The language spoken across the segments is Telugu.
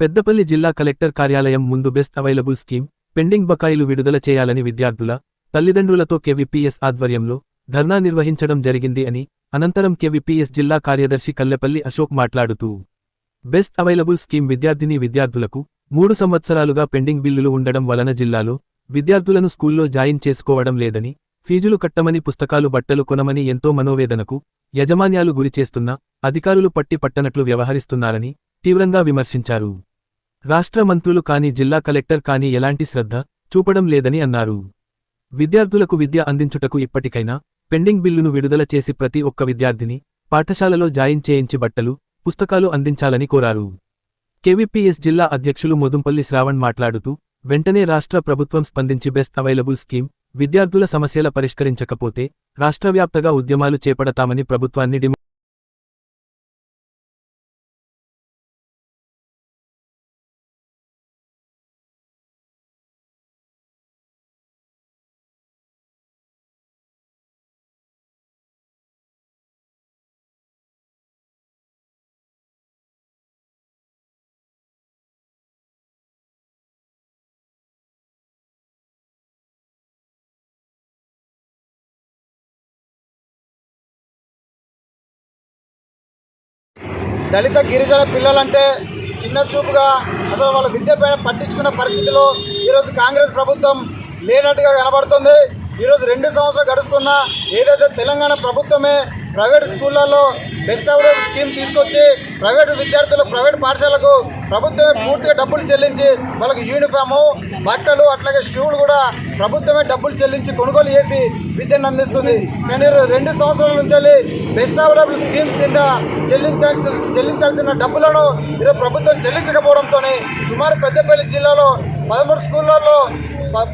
పెద్దపల్లి జిల్లా కలెక్టర్ కార్యాలయం ముందు బెస్ట్ అవైలబుల్ స్కీమ్ పెండింగ్ బకాయిలు విడుదల చేయాలని విద్యార్థుల తల్లిదండ్రులతో కెవిపిఎస్ ఆధ్వర్యంలో ధర్నా నిర్వహించడం జరిగింది అని అనంతరం కెవిపిఎస్ జిల్లా కార్యదర్శి కల్లెపల్లి అశోక్ మాట్లాడుతూ. బెస్ట్ అవైలబుల్ స్కీమ్ విద్యార్థిని విద్యార్థులకు మూడు సంవత్సరాలుగా పెండింగ్ బిల్లులు ఉండడం వలన జిల్లాలో విద్యార్థులను స్కూల్లో జాయిన్ చేసుకోవడం లేదని ఫీజులు కట్టమని పుస్తకాలు బట్టలు కొనమని ఎంతో మనోవేదనకు యజమాన్యాలు గురిచేస్తున్నా అధికారులు పట్టి పట్టనట్లు వ్యవహరిస్తున్నారని తీవ్రంగా విమర్శించారు. రాష్ట్ర మంత్రులు కాని జిల్లా కలెక్టర్ కాని ఎలాంటి శ్రద్ధ చూపడం లేదని అన్నారు. విద్యార్థులకు విద్య అందించుటకు ఇప్పటికైనా పెండింగ్ బిల్లును విడుదల చేసి ప్రతి ఒక్క విద్యార్థిని పాఠశాలలో జాయిన్ చేయించి బట్టలు పుస్తకాలు అందించాలని కోరారు. కెవిపిఎస్ జిల్లా అధ్యక్షులు మొదుంపల్లి శ్రావణ్ మాట్లాడుతూ వెంటనే రాష్ట్ర ప్రభుత్వం స్పందించి బెస్ట్ అవైలబుల్ స్కీమ్ విద్యార్థుల సమస్యల పరిష్కరించకపోతే రాష్ట్రవ్యాప్తగా ఉద్యమాలు చేపడతామని ప్రభుత్వాన్ని దళిత గిరిజన పిల్లలంటే చిన్న చూపుగా అసలు వాళ్ళ విద్య పైన పట్టించుకున్న పరిస్థితిలో ఈరోజు కాంగ్రెస్ ప్రభుత్వం లేనట్టుగా కనబడుతుంది. ఈరోజు రెండు సంవత్సరాలు గడుస్తున్నా ఏదైతే తెలంగాణ ప్రభుత్వమే ప్రైవేట్ స్కూళ్ళల్లో బెస్ట్ అవైలబుల్ స్కీమ్ తీసుకొచ్చి ప్రైవేట్ విద్యార్థులు ప్రైవేట్ పాఠశాలకు ప్రభుత్వమే పూర్తిగా డబ్బులు చెల్లించి వాళ్ళకి యూనిఫాము బట్టలు అట్లాగే షూలు కూడా ప్రభుత్వమే డబ్బులు చెల్లించి కొనుగోలు చేసి విద్యను అందిస్తుంది. కానీ రెండు సంవత్సరాల నుంచి బెస్ట్ అవైలబుల్ స్కీమ్స్ కింద చెల్లించాల్సి చెల్లించాల్సిన డబ్బులను ఈరోజు ప్రభుత్వం చెల్లించకపోవడంతో సుమారు పెద్దపల్లి జిల్లాలో పదమూడు స్కూళ్ళల్లో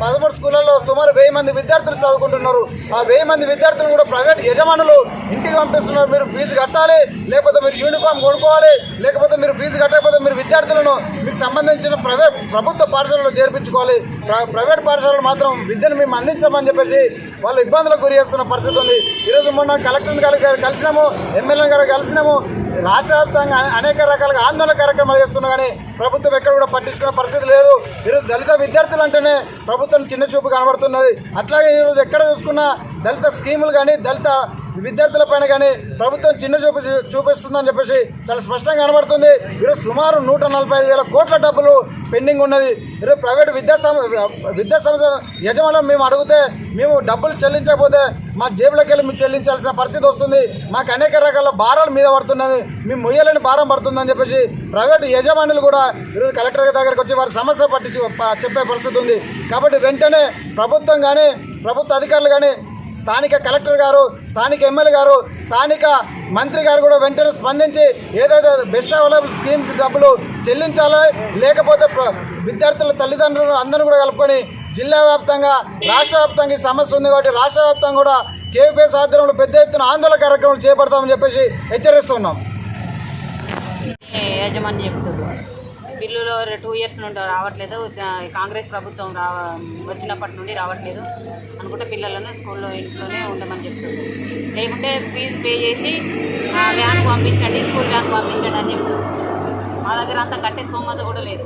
పదమూడు స్కూళ్ళలో సుమారు వెయ్యి మంది విద్యార్థులు చదువుకుంటున్నారు. ఆ వెయ్యి మంది విద్యార్థులు కూడా ప్రైవేట్ యజమానులు ఇంటికి పంపిస్తున్నారు. మీరు ఫీజు కట్టాలి లేకపోతే మీరు యూనిఫామ్ కొనుక్కోవాలి లేకపోతే మీరు ఫీజు కట్టకపోతే మీరు విద్యార్థులను మీకు సంబంధించిన ప్రైవేట్ ప్రభుత్వ పాఠశాలలో చేర్పించుకోవాలి. ప్ర- ప్రైవేట్ పాఠశాలలు మాత్రం విద్యను మేము అందించమని చెప్పేసి వాళ్ళు ఇబ్బందులకు గురి చేస్తున్న పరిస్థితి ఉంది. ఈరోజు మొన్న కలెక్టర్ గారు గారు కలిసినాము ఎమ్మెల్యే గారు కలిసినాము. రాష్ట్ర వ్యాప్తంగా అనేక రకాలుగా ఆందోళన కార్యక్రమాలు చేస్తున్నా కానీ ప్రభుత్వం ఎక్కడ కూడా పట్టించుకునే పరిస్థితి లేదు. ఈరోజు దళిత విద్యార్థులు అంటేనే ప్రభుత్వం చిన్న చూపు కనబడుతున్నది. అట్లాగే ఈరోజు ఎక్కడ చూసుకున్నా దళిత స్కీములు కానీ దళిత విద్యార్థుల పైన కానీ ప్రభుత్వం చిన్న చూపు చూపిస్తుందని చెప్పేసి చాలా స్పష్టంగా కనబడుతుంది. ఈరోజు సుమారు నూట నలభై ఐదు వేల కోట్ల డబ్బులు పెండింగ్ ఉన్నది. ఈరోజు ప్రైవేట్ విద్యా సం విద్యా సంస్థ యజమానులు మేము అడిగితే మేము డబ్బులు చెల్లించకపోతే మా జేబులోకి వెళ్ళి మేము చెల్లించాల్సిన పరిస్థితి వస్తుంది. మాకు అనేక రకాల భారాలు మీద పడుతున్నది. మేము మొయ్యలేని భారం పడుతుందని చెప్పేసి ప్రైవేట్ యజమానులు కూడా ఈరోజు కలెక్టర్ దగ్గరకు వచ్చి వారి సమస్య పట్టించి చెప్పే పరిస్థితి ఉంది. కాబట్టి వెంటనే ప్రభుత్వం కానీ ప్రభుత్వ అధికారులు కానీ స్థానిక కలెక్టర్ గారు స్థానిక ఎమ్మెల్యే గారు స్థానిక మంత్రి గారు కూడా వెంటనే స్పందించి ఏదైతే బెస్ట్ అవైలబుల్ స్కీమ్ డబ్బులు చెల్లించాలో లేకపోతే విద్యార్థుల తల్లిదండ్రులు అందరూ కూడా కలుపుకొని జిల్లా వ్యాప్తంగా రాష్ట్ర వ్యాప్తంగా ఈ సమస్య ఉంది కాబట్టి రాష్ట్ర వ్యాప్తంగా కూడా కేవీపీఎస్ ఆధ్వర్యంలో పెద్ద ఎత్తున ఆందోళన కార్యక్రమాలు చేపడతామని చెప్పేసి హెచ్చరిస్తున్నాం. యజమాని చెప్తున్నారు. బిల్లులో టూ ఇయర్స్ నుండి రావట్లేదు. కాంగ్రెస్ ప్రభుత్వం రా వచ్చినప్పటి నుండి రావట్లేదు. అనుకుంటే పిల్లలను స్కూల్లో ఇంట్లోనే ఉండమని చెప్తుంది. లేకుంటే ఫీజు పే చేసి ఆ పంపించండి స్కూల్ వ్యాన్ పంపించండి అని చెప్తుంది. మా దగ్గర అంత కట్టే స్తోమత కూడా లేదు.